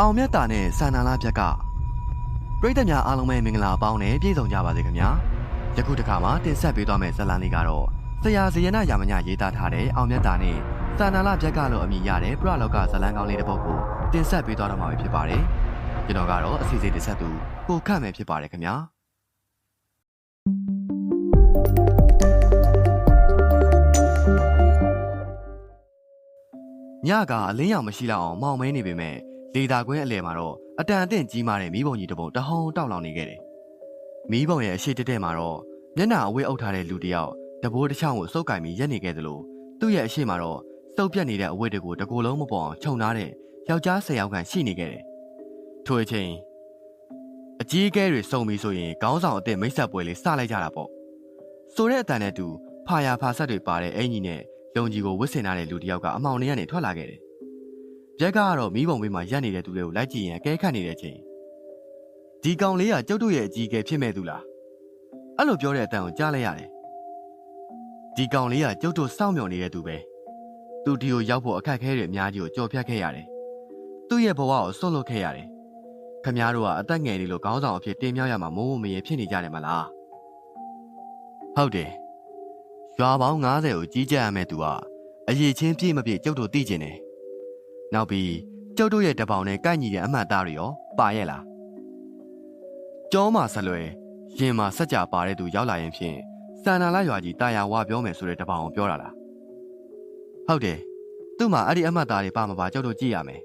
အောင်မြတ်တာနဲ့ဆန္ဒလာဖြတ်ကပရိသတ်များအားလုံးပဲမင်္ဂလာပေါင်းနဲ့ပြည့်စုံကြပါစေခင်ဗျာယခုတစ်ခါမှာတင်ဆက်ပေးသွားမယ့်ဇာတ်လမ်းလေးကတော့ဆရာဇယနာယာမညရေးသားထားတဲ့အောင်မြတ်တာနဲ့ဆန္ဒလာဖြတ်ကလို့အမည်ရတဲ့ပရလောကဇာတ်လမ်းကောင်းလေးတစ်ပုဒ်ကိုတင်ဆက်ပေးသွားတော့မှာဖြစ်ပါတယ်ကျွန်တော်ကတော့အစီအစဉ်တင်ဆက်သူကိုခန့်မယ်ဖြစ်ပါတယ်ခင်ဗျာညကအလင်းရောင်မရှိလောက်အောင်မောင်မဲနေပေမဲ့ လေသာကွင်းအလယ်မှာတော့အတန်အသင့်ကြီးမားတဲ့မီးပုံကြီးတစ်ပုံတဟုံတောက်လောင်နေခဲ့တယ်။မီးပုံရဲ့အရှိတက်တက်မှာတော့မျက်နှာအဝတ်အုပ်ထားတဲ့လူတစ်ယောက်တဘိုးတစ်ချောင်းကိုစုပ်ကင်ပြီးရက်နေခဲ့သလိုသူ့ရဲ့အရှိမှာတော့စုပ်ပြတ်နေတဲ့အဝတ်တွေကိုတကိုယ်လုံးမပေါ်အောင်ခြုံထားတဲ့ယောက်ျား၁၀ယောက်ခန့်ရှိနေခဲ့တယ်။ထို့အချိန်အကြီးအကဲတွေစုံပြီးဆိုရင်ခေါင်းဆောင်အစ်စ်မိတ်ဆက်ပွဲလေးစလိုက်ကြတာပေါ့။ဆိုတဲ့အတန်နဲ့တူဖာယာဖာဆက်တွေပါတဲ့အင်ကြီးနဲ့လုံကြီးကိုဝစ်စင်ထားတဲ့လူတစ်ယောက်ကအမောင်ထဲကနေထွက်လာခဲ့တယ်။ ပြက်ကတော့မီးပုံဘေးမှာရက်နေတဲ့သူတွေကိုလိုက်ကြည့်ရင်အကဲခတ်နေတဲ့အချိန်ဒီကောင်လေးကကျုပ်တို့ရဲ့အကြီးအကဲဖြစ်မဲ့သူလား။အဲ့လိုပြောတဲ့အတန်ကိုကြားလိုက်ရတယ်။ဒီကောင်လေးကကျုပ်တို့စောင့်မျှော်နေတဲ့သူပဲ။သူဒီကိုရောက်ဖို့အခက်အခဲတွေအများကြီးကိုကြော်ဖြတ်ခဲ့ရတယ်။သူ့ရဲ့ဘဝကိုဆွတ်လွတ်ခဲ့ရတယ်။ခမည်းတော်ကအသက်ငယ်နေလို့ခေါင်းဆောင်အဖြစ်တင်မြောက်ရမှာမိုးမမရေဖြစ်နေကြတယ်မလား။ဟုတ်တယ်။ရွာပေါင်း90ကိုကြီးကြပ်ရမယ့်သူကအရေးချင်းပြည့်မပြည့်ကျုပ်တို့သိကျင်တယ်။ နောက်ပြီးကျုပ်တို့ရဲ့တပောင်နဲ့ကိုက်ညီတဲ့အမှတ်သားတွေရောပါရဲ့လား။ကျောမှာဆက်လွယ်ရင်မှာစက်ကြပါတဲ့သူရောက်လာရင်ဖြင့်စန္နာလာရွာကြီးတာယာဝါပြောမယ်ဆိုတဲ့တပောင်ကိုပြောတာလား။ဟုတ်တယ်။သူ့မှာအဲ့ဒီအမှတ်သားတွေပါမပါကျုပ်တို့ကြည့်ရမယ်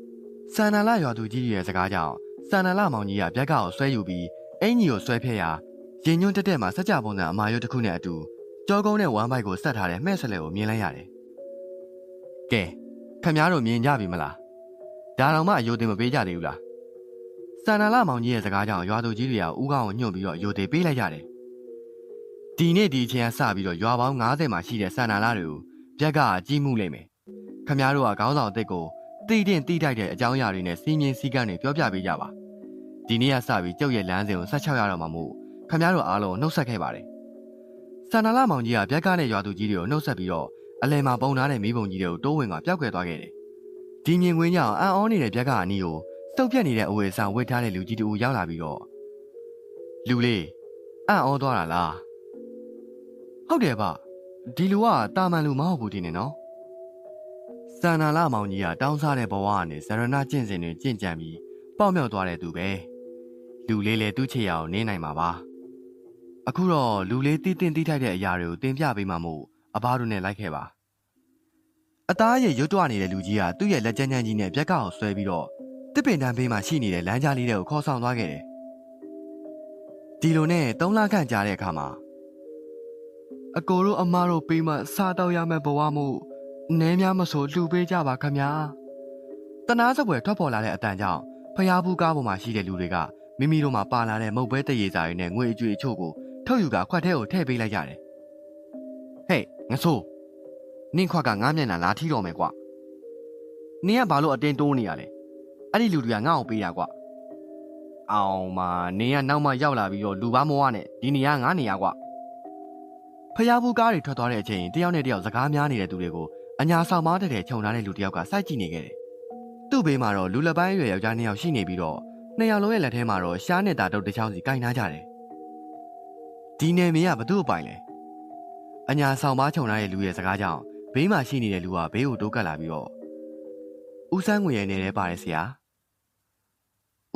။စန္နာလာရွာသူကြီးရဲ့စကားကြောင့်စန္နာလာမောင်ကြီးကဗျက်ကောက်ကိုဆွဲယူပြီးအင်ကြီးကိုဆွဲဖျက်ရာရင်ညွန့်တက်တက်မှာစက်ကြပုံစံအမာရွတ်တစ်ခုနဲ့အတူကြောကုန်းနဲ့ဝမ်းပိုက်ကိုဆက်ထားတဲ့မှဲ့ဆက်လက်ကိုမြင်လိုက်ရတယ်။ကဲ ခမည်းတော်မြင်ကြပြီမလား။ဒါတော့မှအယိုသေးမပေးကြသေးဘူးလား။စန္နာလာမောင်ကြီးရဲ့စကားကြောင့်ရွာသူကြီးတွေကဥကောင်းကိုညှို့ပြီးတော့အယိုသေးပေးလိုက်ကြတယ်။ဒီနေ့ဒီအချိန်ကစပြီးတော့ရွာပေါင်း90မှာရှိတဲ့စန္နာလာတွေကိုပြက်ကကြီးမှုလိမ့်မယ်။ခမည်းတော်ကခေါင်းဆောင်အစ်စ်ကိုတိတင်တိတိုက်တဲ့အကြောင်းအရာတွေနဲ့စီးမြင်စည်းကမ်းတွေပြောပြပေးကြပါ။ဒီနေ့ကစပြီးကျုပ်ရဲ့လမ်းစဉ်ကိုဆက်ချောက်ရတော့မှာမို့ခမည်းတော်အားလုံးနှုတ်ဆက်ခဲ့ပါတယ်။စန္နာလာမောင်ကြီးကပြက်ကားနဲ့ရွာသူကြီးတွေကိုနှုတ်ဆက်ပြီးတော့ အလဲမှာပုံထားတဲ့မိဘုံကြီးတွေကိုတိုးဝင်ကပျောက်ကွယ်သွားခဲ့တယ်။ဒီမြင်ကွင်းကြောင့်အံ့ဩနေတဲ့ပြက်ကားအနီးကိုတုတ်ပြက်နေတဲ့အဝယ်ဆောင်ဝစ်ထားတဲ့လူကြီးတူရောက်လာပြီးတော့လူလေးအံ့ဩသွားတာလား။ဟုတ်တယ်ဗျ။ဒီလူကတာမန်လူမဟုတ်ဘူးဒီနေနော်။စန္နာလာမောင်ကြီးကတောင်းစားတဲ့ဘဝကနေဇရဏကျင့်စဉ်တွေကျင့်ကြံပြီးပေါက်မြောက်သွားတဲ့သူပဲ။လူလေးလည်းသူ့ချေရအောင်နေနိုင်မှာပါ။အခုတော့လူလေးတီးတင်တီးထိုက်တဲ့အရာတွေကိုတင်ပြပေးမှမို့ အဘတို့နဲ့လိုက်ခဲ့ပါအသားရရွတ်တွနေတဲ့လူကြီးကသူ့ရဲ့လက်ကျန်းချမ်းကြီးနဲ့ပြက်ကောက်ဆွဲပြီးတော့တစ်ပင်တန်းဘေးမှာရှိနေတဲ့လမ်းကြားလေးတွေကိုခေါ်ဆောင်သွားခဲ့တယ်ဒီလိုနဲ့၃လခန့်ကြာတဲ့အခါမှာအကိုတို့အမတို့ပေးမှစားတော့ရမယ့်ဘဝမှုနဲများမဆိုလှူပေးကြပါခမညာတနာစပွဲထွက်ပေါ်လာတဲ့အတန်ကြောင့်ဖျားဘူးကားပေါ်မှာရှိတဲ့လူတွေကမိမိတို့မှာပါလာတဲ့မုတ်ပဲတရေစာတွေနဲ့ငွေအကျွေအချို့ကိုထုတ်ယူကခွက်ထဲကိုထည့်ပေးလိုက်ကြတယ်ဟဲ့ ငဆိုးနင့်ခွက်ကငားမျက်နှာလာထီတော့မယ်ကွာနင်ကဘာလို့အတင်းတိုးနေရလဲအဲ့ဒီလူတွေကငါ့ကိုပေးတာကွာအောင်မနင်ကနောက်မှရောက်လာပြီးတော့လူပါမောရနဲ့ဒီနေရာငါနေရကွာဖျားဘူးကားတွေထွက်သွားတဲ့အချိန်တယောက်နဲ့တယောက်စကားများနေတဲ့သူတွေကိုအညာဆောင်မတဲ့တဲ့ခြုံထားတဲ့လူတယောက်ကစိုက်ကြည့်နေခဲ့တယ်သူ့ဘေးမှာတော့လူလက်ပိုင်းရွယ်ယောက်ျားနှစ်ယောက်ရှိနေပြီးတော့နှစ်ယောက်လုံးရဲ့လက်ထဲမှာတော့ရှားနဲ့တာတုတ်တစ်ချောင်းစီကင်ထားကြတယ်ဒီနယ်မြေကဘသူ့အပိုင်လဲ အညာဆောင်ပါခြုံထားတဲ့လူရဲ့စကားကြောင့်ဘေးမှာရှိနေတဲ့လူကဘေးကိုတိုးကပ်လာပြီးတော့ဦးဆန်းငွေရဲ့နေထဲပါတယ်ဆရာ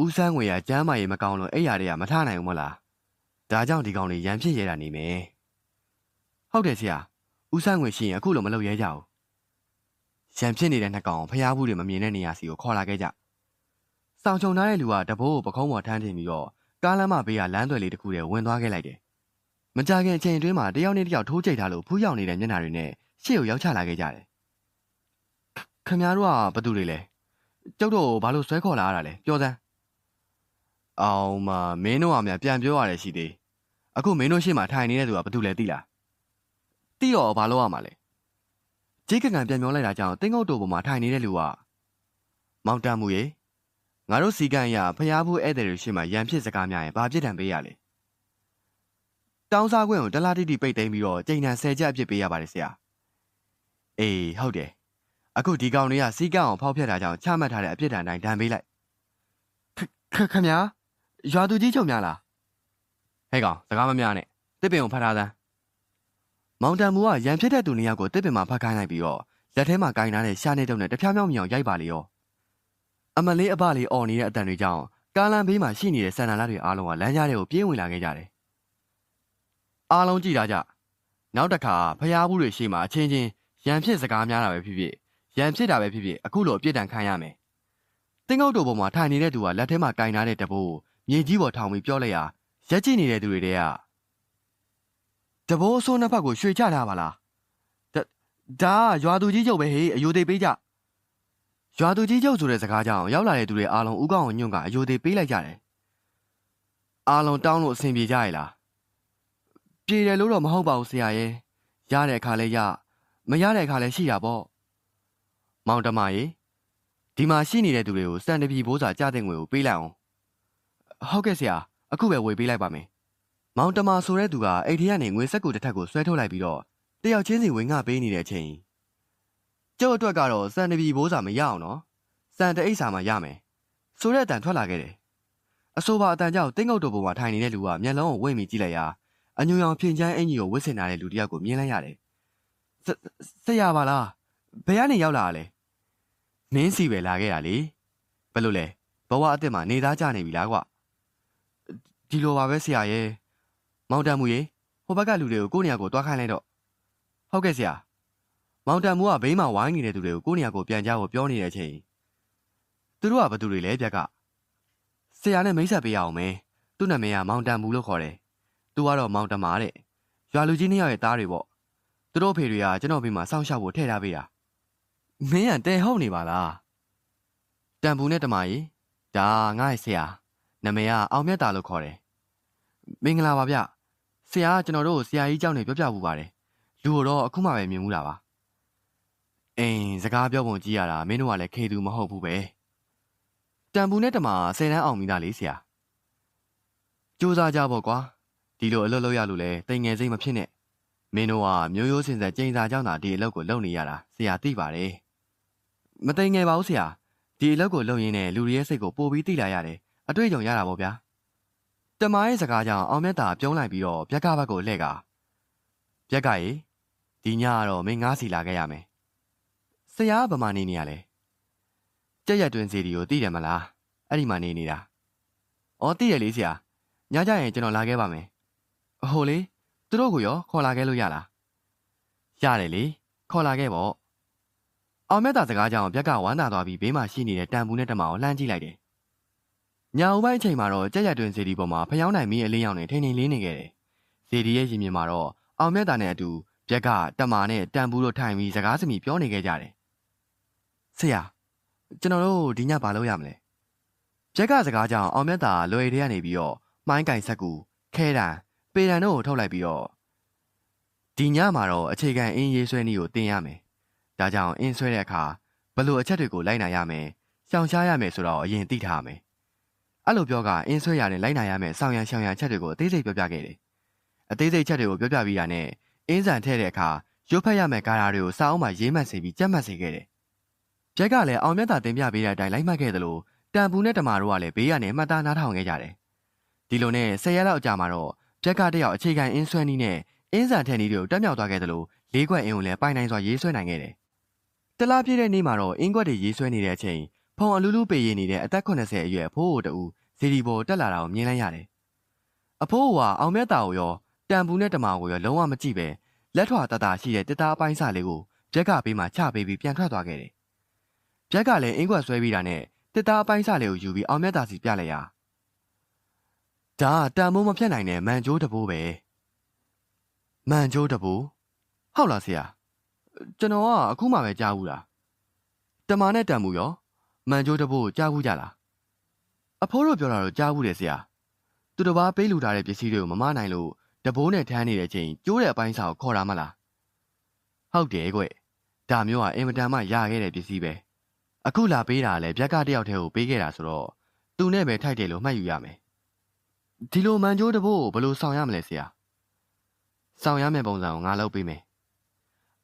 ဦးဆန်းငွေကကျမ်းမာရေးမကောင်းလို့အဲ့ရတွေကမထနိုင်ဘူးမလားဒါကြောင့်ဒီကောင်လေးရန်ဖြစ်ရတာနေမယ်ဟုတ်တယ်ဆရာဦးဆန်းငွေရှိရင်အခုလိုမလုပ်ရဲကြဘူးရန်ဖြစ်နေတဲ့နှစ်ကောင်ဖျားဘူးတွေမမြင်တဲ့နေရာစီကိုခေါ်လာခဲ့ကြဆောင်ချုံထားတဲ့လူကတဘိုးကိုပခုံးပေါ်ထမ်းထင်ပြီးတော့ကားလမ်းမဘေးကလမ်းသွယ်လေးတစ်ခုထဲဝင်သွားခဲ့လိုက်တယ် မကြခင်အချိန်အတွင်းမှာတယောက်နဲ့တယောက်ထိုးကြိတ်ထားလို့ဖူးရောက်နေတဲ့မျက်နှာတွေနဲ့ရှေ့ကိုရောက်ချလာခဲ့ကြတယ်။ခင်ဗျားတို့ကဘာတူတွေလဲ။ကျုပ်တို့ဘာလို့ဆွဲခေါ်လာရတာလဲပြောစမ်း။အောင်မမင်းတို့ကများပြန်ပြောရတယ်ရှိသေး။အခုမင်းတို့ရှေ့မှာထိုင်နေတဲ့သူကဘာတူလဲသိလား။သိတော့ဘာလို့ရမှာလဲ။ဂျိတ်ကန်ကန်ပြန်ပြောလိုက်တာကြောင့်တင်းငုတ်တူပေါ်မှာထိုင်နေတဲ့လူကမောင်တမှုရေငါတို့စီကံရဖျားဖို့ဧည့်သည်တွေရှေ့မှာရန်ဖြစ်စကားများရင်ဘာဖြစ်တံပေးရလဲ။ တောင်းစားခွင့်ကိုတလားတိတိပိတ်သိမ်းပြီးတော့ချိန်တန်ဆယ်ချက်အဖြစ်ပေးရပါတယ်ဆရာအေးဟုတ်တယ်အခုဒီကောင်တွေကစီးကံအောင်ဖောက်ဖျက်တာကြောင့်ချမှတ်ထားတဲ့အပြစ်ဒဏ်တိုင်းဒဏ်ပေးလိုက်ခခမညာရွာသူကြီးချုပ်များလားဟဲ့ကောင်စကားမများနဲ့တစ်ပင်ကိုဖတ်ထားသမ်းမောင်တန်မူကရန်ဖြစ်တဲ့သူနှစ်ယောက်ကိုတစ်ပင်မှာဖတ်ခိုင်းလိုက်ပြီးတော့လက်ထဲမှာကင်ထားတဲ့ရှာနေတုံနဲ့တဖြားဖြောင်းမြောင်ရိုက်ပါလေရောအမလေးအပလေးအော်နေတဲ့အတန်တွေကြောင့်ကားလန်ဘေးမှာရှိနေတဲ့ဆန္ဒလာတွေအားလုံးကလမ်းကြားတွေကိုပြေးဝင်လာခဲ့ကြတယ် အားလုံးကြည့်တာကြနောက်တစ်ခါဖျားဘူးတွေရှိမှအချင်းချင်းရန်ဖြစ်စကားများတာပဲဖြစ်ဖြစ်ရန်ဖြစ်တာပဲဖြစ်ဖြစ်အခုလိုအပြစ်ဒဏ်ခံရမယ်တင်းငုတ်တို့ပေါ်မှာထိုင်နေတဲ့သူကလက်ထဲမှာကင်ထားတဲ့တဘိုးမြေကြီးပေါ်ထောင်ပြီးပြောလိုက်ရရက်ကြည့်နေတဲ့သူတွေတဲကတဘိုးအစိုးနှစ်ဖက်ကိုရွှေချထားပါလားဒါဒါရွာသူကြီးချုပ်ပဲဟေးအယိုသေးပေးကြရွာသူကြီးချုပ်ဆိုတဲ့စကားကြောင့်ရောက်လာတဲ့သူတွေအားလုံးဥကောင်းအောင်ညွန့်ကအယိုသေးပေးလိုက်ကြတယ်အားလုံးတောင်းလို့အဆင်ပြေကြရဲ့လား ပြေတယ်လို့တော့မဟုတ်ပါဘူးဆရာရဲ့ရတဲ့အခါလဲရမရတဲ့အခါလဲရှိတာပေါ့မောင်တမရေဒီမှာရှိနေတဲ့သူတွေကိုစံတပီဘိုးစာကြားတဲ့ငွေကိုပေးလိုက်အောင်ဟုတ်ကဲ့ဆရာအခုပဲဝေပေးလိုက်ပါမယ်မောင်တမဆိုတဲ့သူကအိတ်ထရကနေငွေဆက်ကူတစ်ထက်ကိုဆွဲထုတ်လိုက်ပြီးတော့တယောက်ချင်းစီဝင်ငှပေးနေတဲ့အချိန်ကျုပ်အတွက်ကတော့စံတပီဘိုးစာမရအောင်နော်စံတအိတ်စာမှရမယ်ဆိုတဲ့အတန်ထွက်လာခဲ့တယ်အဆိုပါအတန်ကြောင့်တင်းငုတ်တို့ပေါ်မှာထိုင်နေတဲ့လူကမျက်လုံးကိုဝိတ်မိကြည့်လိုက်ရာ အညူရောင်ဖြင်ချမ်းအင်ကြီးကိုဝစ်စင်ထားတဲ့လူတစ်ယောက်ကိုမြင်လိုက်ရတယ်ဆရာပါလားဘယ်ကနေရောက်လာတာလဲမင်းစီပဲလာခဲ့တာလေဘယ်လိုလဲဘဝအစ်စ်မှာနေသားကြနေပြီလားကွာဒီလိုပါပဲဆရာရဲ့မောင်တန်မူရေဟိုဘက်ကလူတွေကိုကိုယ့်နေရာကိုတွားခိုင်းလိုက်တော့ဟုတ်ကဲ့ဆရာမောင်တန်မူကဘေးမှာဝိုင်းနေတဲ့သူတွေကိုကိုယ့်နေရာကိုပြန်ကြဖို့ပြောနေတဲ့အချိန်သူတို့ကဘသူတွေလဲပြက်ကဆရာနဲ့မိတ်ဆက်ပေးရအောင်မယ်သူ့နာမည်ကမောင်တန်မူလို့ခေါ်တယ် သူကတော့မောင်တမာတဲ့ရွာလူကြီးနှစ်ယောက်ရဲ့သားတွေပေါ့သူတို့ဖေတွေကကျွန်တော်ဘေးမှာစောင့်ရှောက်ဖို့ထည့်ထားပေးတာမင်းကတဲဟုတ်နေပါလားတန်ဘူးနဲ့တမာကြီးဒါငါ့ရဲ့ဆရာနာမည်ကအောင်မြတ်တာလို့ခေါ်တယ်မင်္ဂလာပါဗျဆရာကကျွန်တော်တို့ကိုဆရာကြီးကြောင့်နေပြောပြဘူးပါတယ်လူတော့အခုမှပဲမြင်မှုတာပါအင်းစကားပြောပုံကြည့်ရတာမင်းတို့ကလည်းခေသူမဟုတ်ဘူးပဲတန်ဘူးနဲ့တမာဆယ်တန်းအောင်မိသားလေးဆရာစူးစမ်းကြပေါ့ကွာ ဒီလိုအလုပ်လုပ်ရလို့လဲတိမ်ငယ်စိတ်မဖြစ်နဲ့မင်းတို့ကမျိုးရိုးစင်ဆက်ကျင်းစာကြောင့်သာဒီအလုပ်ကိုလုပ်နေရတာဆရာသိပါတယ်မတိမ်ငယ်ပါဘူးဆရာဒီအလုပ်ကိုလုပ်ရင်းနဲ့လူတွေရဲ့စိတ်ကိုပို့ပြီးသိလာရတယ်အတွေ့အကြုံရတာပေါ့ဗျာတမရဲ့စကားကြောင့်အောင်မြတ်တာပြုံးလိုက်ပြီးတော့ပြက်ကဘက်ကိုလှည့်ကပြက်ကရေဒီညကတော့မင်းငားစီလာခဲ့ရမယ်ဆရာကဗမာနေနေရလဲကြက်ရက်တွင်စီဒီကိုသိတယ်မလားအဲ့ဒီမှာနေနေတာအော်သိရလေဆရာညကြရင်ကျွန်တော်လာခဲ့ပါမယ် အဟိုလေသူတို့ကိုရောခေါ်လာခဲ့လို့ရလားရတယ်လေခေါ်လာခဲ့ပေါ့အောင်မြတ်တာစကားကြောင့်ပြက်ကဝမ်းသာသွားပြီးဘေးမှာရှိနေတဲ့တန်ဘူးနဲ့တမအောင်လှမ်းကြည့်လိုက်တယ်ညဦးပိုင်းအချိန်မှာတော့ကြက်ရက်တွင်စီဒီပေါ်မှာဖျောင်းနိုင်မီးအလင်းရောင်နဲ့ထိန်ထိန်လေးနေခဲ့တယ်စီဒီရဲ့ရင်မြင်မှာတော့အောင်မြတ်တာနဲ့အတူပြက်ကတမာနဲ့တန်ဘူးတို့ထိုင်ပြီးစကားစမြည်ပြောနေခဲ့ကြတယ်ဆရာကျွန်တော်တို့ဒီညဘာလုပ်ရမလဲပြက်ကစကားကြောင့်အောင်မြတ်တာလွယ်ထဲကနေပြီးတော့မိုင်းကင်ဆက်ကူခဲတံ ပေတံတို့ကိုထုတ်လိုက်ပြီးတော့ဒီညမှာတော့အခြေခံအင်းရေးဆွဲနည်းကိုတင်ရမယ်။ဒါကြောင့်အင်းဆွဲတဲ့အခါဘလို့အချက်တွေကိုလိုက်နိုင်ရမယ်။ရှောင်ရှားရမယ်ဆိုတော့အရင်သိထားရမယ်။အဲ့လိုပြောကအင်းဆွဲရနဲ့လိုက်နိုင်ရမယ်ဆောင်းရံရှောင်ရံချက်တွေကိုအသေးစိတ်ပြောပြခဲ့တယ်။အသေးစိတ်ချက်တွေကိုပြောပြပြီးတာနဲ့အင်းဆန်ထည့်တဲ့အခါရုပ်ဖက်ရမယ်ကာရာတွေကိုစာအုပ်မှာရေးမှတ်စေပြီးကြက်မှတ်စေခဲ့တယ်။ပြက်ကလည်းအောင်မြတ်တာတင်ပြပေးတဲ့အတိုင်းလိုက်မှတ်ခဲ့သလိုတန်ပူနဲ့တမာတို့ကလည်းဘေးကနေမှတ်သားနားထောင်ခဲ့ကြတယ်။ဒီလိုနဲ့၁၀ရက်လောက်အကြာမှာတော့ ပြက်ကတယောက်အခြေခံအင်းဆွဲနည်းနဲ့အင်းဆန်ထက်နည်းတွေကိုတက်မြောက်သွားခဲ့သလိုလေးခွက်အင်းကိုလည်းပိုင်နိုင်စွာရေးဆွဲနိုင်ခဲ့တယ်။တလားပြည့်တဲ့နေ့မှာတော့အင်းခွက်တွေရေးဆွဲနေတဲ့အချိန်ဖုံအလူလူပေရနေတဲ့အသက်80အရွယ်အဖိုးအိုတူဇီဒီဘောတက်လာတာကိုမြင်လိုက်ရတယ်။အဖိုးအိုကအောင်မြတ်တာကိုရောတန်ပူနဲ့တမာကိုရောလုံးဝမကြည့်ပဲလက်ထွာတတာရှိတဲ့တစ်သားအပိုင်းစလေးကိုပြက်ကပေးမှချပေးပြီးပြန်ထွက်သွားခဲ့တယ်။ပြက်ကလည်းအင်းခွက်ဆွဲပြီးတာနဲ့တစ်သားအပိုင်းစလေးကိုယူပြီးအောင်မြတ်တာစီပြလိုက်ရ။ ဒါတန်မိုးမဖြတ်နိုင်တဲ့မန်ကျိုးတဘိုးပဲမန်ကျိုးတဘိုးဟုတ်လားဆရာကျွန်တော်ကအခုမှပဲကြားဘူးလားတမာနဲ့တန်မှုရောမန်ကျိုးတဘိုးကြားဘူးကြလားအဖိုးတို့ပြောတာတော့ကြားဘူးတယ်ဆရာသူတစ်ပါးပေးလူထားတဲ့ပစ္စည်းတွေကိုမမနိုင်လို့တဘိုးနဲ့ထမ်းနေတဲ့အချိန်ကျိုးတဲ့အပိုင်းစာကိုခေါ်တာမလားဟုတ်တယ်ကွဒါမျိုးကအင်မတန်မှရခဲ့တဲ့ပစ္စည်းပဲအခုလာပေးတာလည်းဗျက်ကတယောက်တည်းကိုပေးခဲ့တာဆိုတော့သူနဲ့ပဲထိုက်တယ်လို့မှတ်ယူရမယ် ဒီလိုမန်ကျိုးတဘို့ဘယ်လိုဆောင်ရမလဲဆရာဆောင်ရမယ့်ပုံစံကိုငါလုပ်ပေးမယ်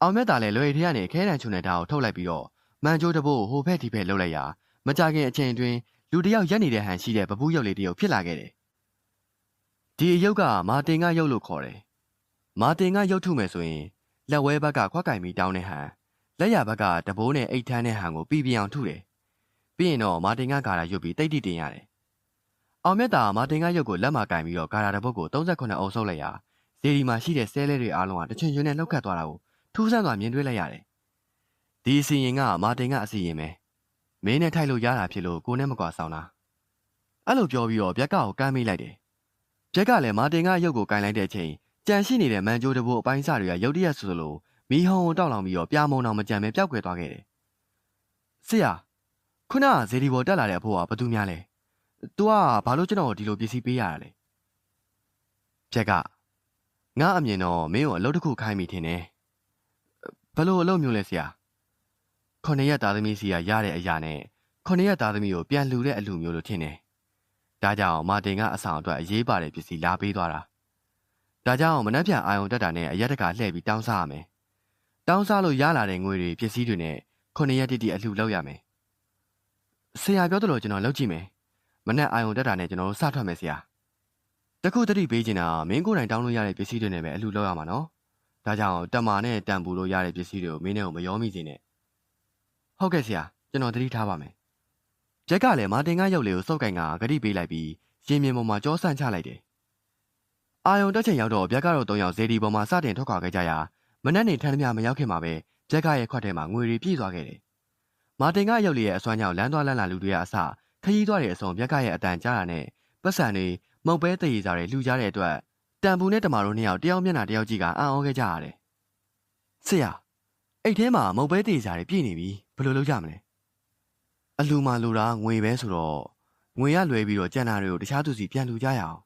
အောင်မြတ်တာလည်းလွယ်ထရကနေခဲတံချုံတဲ့ဓာတ်ကိုထုတ်လိုက်ပြီးတော့မန်ကျိုးတဘို့ဟိုဖက်ဒီဖက်လှုပ်လိုက်ရာမကြခင်အချိန်အတွင်းလူတစ်ယောက်ရက်နေတဲ့ဟန်ရှိတဲ့ပပူးရုပ်လေးတစ်ယောက်ဖြစ်လာခဲ့တယ်။ဒီအယုတ်ကမာတင်ကရုပ်လို့ခေါ်တယ်။မာတင်ကရုပ်ထုမယ်ဆိုရင်လက်ဝဲဘက်ကခွက်ကင်ပြီးတောင်းတဲ့ဟန်လက်ရဘက်ကတဘိုးနဲ့အိတ်ထန်းတဲ့ဟန်ကိုပြီးပြအောင်ထုတယ်။ပြီးရင်တော့မာတင်ကဂါရာရွတ်ပြီးတိတ်တိတင်ရတယ်။ အောင်မြတ်တာမာတင်ကရုပ်ကိုလက်မှာကင်ပြီးတော့ဂါရာတစ်ပုတ်ကို38အုပ်ဆုပ်လိုက်ရာဇေဒီမှာရှိတဲ့ဆဲလဲတွေအားလုံးကတချွင်ချွင်နဲ့လှုပ်ခတ်သွားတာကိုထူးဆန်းစွာမြင်တွေ့လိုက်ရတယ်။ဒီအစီရင်ကမာတင်ကအစီရင်ပဲ။မင်းနဲ့ထိုက်လို့ရတာဖြစ်လို့ကိုနဲ့မကွာဆောင်တာ။အဲ့လိုပြောပြီးတော့ဗျက်ကကိုကမ်းမိလိုက်တယ်။ဗျက်ကလည်းမာတင်ကရုပ်ကိုကင်လိုက်တဲ့အချိန်ကြံရှိနေတဲ့မန်ဂျိုတဘိုးအပိုင်းစားတွေကရုတ်တရက်ဆိုလိုမီးဟုံတောက်လောင်ပြီးတော့ပြာမုံအောင်မကြံပဲပျောက်ကွယ်သွားခဲ့တယ်။ဆရာခုနကဇေဒီဘောတက်လာတဲ့အဖိုးကဘာသူများလဲ။ तू ကဘာလို့ကျွန်တော်ဒီလိုပစ္စည်းပေးရတာလဲ။ဗျက်ကငါအမြင်တော့မင်းကိုအလုပ်တစ်ခုခိုင်းမိထင်တယ်။ဘလို့အလုပ်မျိုးလဲဆရာ။ခုနှစ်ရက်သားသမီးစီကရတဲ့အရာနဲ့ခုနှစ်ရက်သားသမီးကိုပြန်လှူတဲ့အလူမျိုးလို့ထင်တယ်။ဒါကြောင့်မာတင်ကအဆောင်အတွက်အရေးပါတဲ့ပစ္စည်းလာပေးသွားတာ။ဒါကြောင့်မနှက်ပြန်အာယုံတက်တာနဲ့အရက်တကာလှည့်ပြီးတောင်းစားရမယ်။တောင်းစားလို့ရလာတဲ့ငွေတွေပစ္စည်းတွေနဲ့ခုနှစ်ရက်တိတိအလှူလုပ်ရမယ်။ဆရာပြောသလိုကျွန်တော်လုပ်ကြည့်မယ်။ မနှက်အာယုံတက်တာနဲ့ကျွန်တော်တို့စထွက်မယ်ဆရာ။တခုတတိပေးချင်တာမင်းကိုယ်တိုင်တောင်းလို့ရတဲ့ပစ္စည်းတွေနဲ့ပဲအလှူလုပ်ရမှာနော်။ဒါကြောင့်တမာနဲ့တန်ပူလို့ရတဲ့ပစ္စည်းတွေကိုမင်းနဲ့ကိုမရောမိစေနဲ့။ဟုတ်ကဲ့ဆရာကျွန်တော်တတိထားပါမယ်။ဂျက်ကလည်းမာတင်ကရုပ်လေးကိုစုပ်ကင်ကဂတိပေးလိုက်ပြီးရင်မြင်ပေါ်မှာကြောဆန့်ချလိုက်တယ်။အာယုံတက်ချိန်ရောက်တော့ဗျက်ကတော့၃ယောက်ဇေဒီပေါ်မှာစတင်ထွက်ခွာခဲ့ကြရာမနက်နေထန်းသမျှမရောက်ခင်မှာပဲဂျက်ကရဲ့ခွက်ထဲမှာငွေတွေပြည့်သွားခဲ့တယ်။မာတင်ကရုပ်လေးရဲ့အစွမ်းကြောင့်လမ်းသွားလမ်းလာလူတွေကအစ ခရီးသွားတဲ့အစုံဗျက်ကရဲ့အတန်ကြားတာနဲ့ပတ်စံတွေမုတ်ပဲတည်စားတွေလှူကြတဲ့အတွက်တန်ပူနဲ့တမာတို့နှစ်ယောက်တယောက်မျက်နှာတယောက်ကြည့်ကအံ့ဩခဲ့ကြရတယ်။ဆရာအိတ်ထဲမှာမုတ်ပဲတည်စားတွေပြည့်နေပြီဘယ်လိုလုပ်ကြမလဲ။အလူမာလူတာငွေပဲဆိုတော့ငွေရလွဲပြီးတော့ကြံတာတွေကိုတခြားသူစီပြန်လူကြရအောင်